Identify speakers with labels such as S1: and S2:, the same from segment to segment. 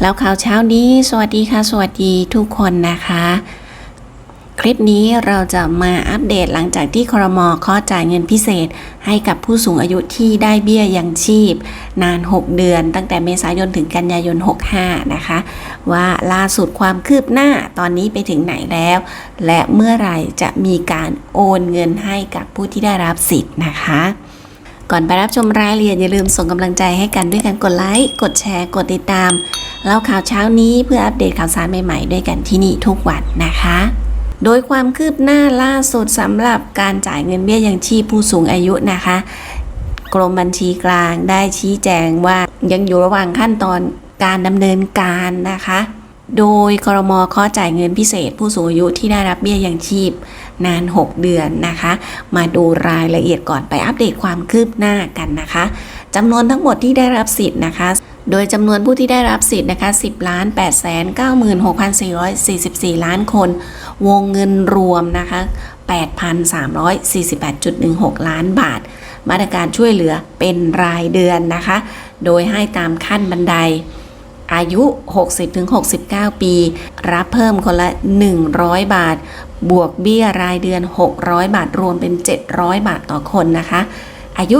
S1: แล้วข่าวเช้านี้สวัสดีค่ะ สวัสดีทุกคนนะคะ คลิปนี้เราจะมาอัปเดตหลังจากที่ครมข้อจ่ายเงินพิเศษ ให้กับผู้สูงอายุที่ได้เบี้ยยังชีพ นาน 6 เดือน ตั้งแต่เมษายนถึงกันยายน 65 นะคะ ว่าล่าสุดความคืบหน้าตอนนี้ไปถึงไหนแล้ว และเมื่อไหร่จะมีการโอนเงินให้กับผู้ที่ได้รับสิทธิ์นะคะก่อนไปรับชมรายละเอียดอย่าลืมส่งกำลังใจให้กันด้วยการกดไลค์ กดแชร์ กดติดตาม เล่าข่าวเช้านี้เพื่ออัปเดตข่าวสารใหม่ๆ ด้วยกันที่นี่ทุกวันนะคะ โดยความคืบหน้าล่าสุดสำหรับการจ่ายเงินเบี้ยยังชีพผู้สูงอายุนะคะ กรมบัญชีกลางได้ชี้แจงว่ายังอยู่ระหว่างขั้นตอนการดำเนินการนะคะ โดยครมข้อจ่ายเงินพิเศษ ผู้สูงอายุที่ได้รับเบี้ยยังชีพนาน 6 เดือนนะคะ มาดูรายละเอียดก่อนไปอัปเดตความคืบหน้ากันนะคะจำนวนทั้งหมดที่ได้รับสิทธิ์นะคะ โดยจำนวนผู้ที่ได้รับสิทธิ์นะคะ 10ล้าน8แสน96,444 ล้านคน วงเงินรวมนะคะ 8,348.16 ล้านบาท มาตรการช่วยเหลือเป็นรายเดือนนะคะ โดยให้ตามขั้นบันไดอายุ 60-69 ปี รับเพิ่มคนละ 100 บาท บวกเบี้ยรายเดือน 600 บาท รวมเป็น 700 บาทต่อคนนะคะ อายุ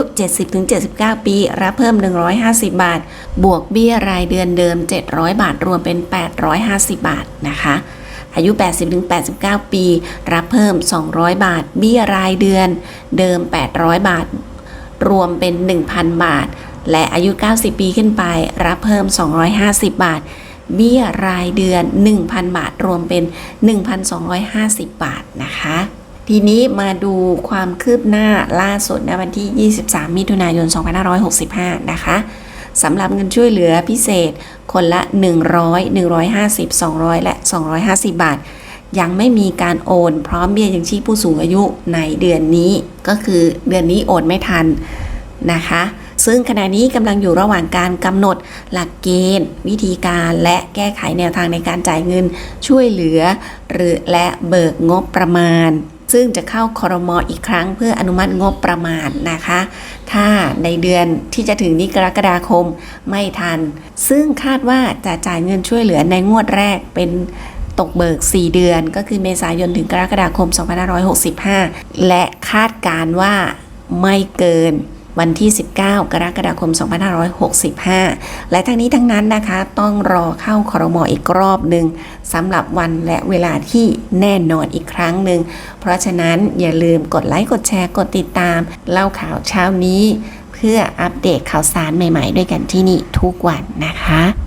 S1: 70-79 ปี รับเพิ่ม 150 บาท บวกเบี้ยรายเดือนเดิม 700 บาท รวมเป็น 850 บาทนะคะ อายุ 80-89 ปี รับเพิ่ม 200 บาท เบี้ยรายเดือนเดิม 800 บาท รวมเป็น 1,000 บาท และอายุ 90 ปีขึ้นไป รับเพิ่ม 250 บาท เบี้ยรายเดือน 1,000 บาท รวมเป็น 1,250 บาทนะคะ ทีนี้มาดูความคืบหน้าล่าสุดในวันที่ 23 มิถุนายน 2565 นะคะสำหรับเงินช่วยเหลือพิเศษคนละ 100 150 200 และ 250 บาท ยังไม่มีการโอนพร้อมเบี้ยยังชีพผู้สูงอายุในเดือนนี้ ก็คือเดือนนี้โอนไม่ทันนะคะ ซึ่งขณะนี้กำลังอยู่ระหว่างการกำหนดหลักเกณฑ์ วิธีการและแก้ไขแนวทางในการจ่ายเงินช่วยเหลือ หรือและเบิกงบประมาณ ซึ่งจะเข้าคอรมออีกครั้งเพื่ออนุมัติงบประมาณนะคะ ถ้าในเดือนที่จะถึงนี้กรกฎาคมไม่ทัน ซึ่งคาดว่าจะจ่ายเงินช่วยเหลือในงวดแรกเป็นตกเบิก 4 เดือน ก็คือเมษายนถึงกรกฎาคม 2565 และคาดการว่าไม่เกิน วันที่ 19 กรกฎาคม 2565 และทั้งนี้ทั้งนั้นนะคะต้องรอเข้าคอรมออีกรอบหนึ่งสำหรับวันและเวลาที่แน่นอนอีกครั้งหนึ่ง เพราะฉะนั้นอย่าลืมกดไลค์ กดแชร์ กดติดตาม เล่าข่าวเช้านี้ เพื่ออัปเดตข่าวสารใหม่ ๆ ด้วยกันที่นี่ทุกวันนะคะ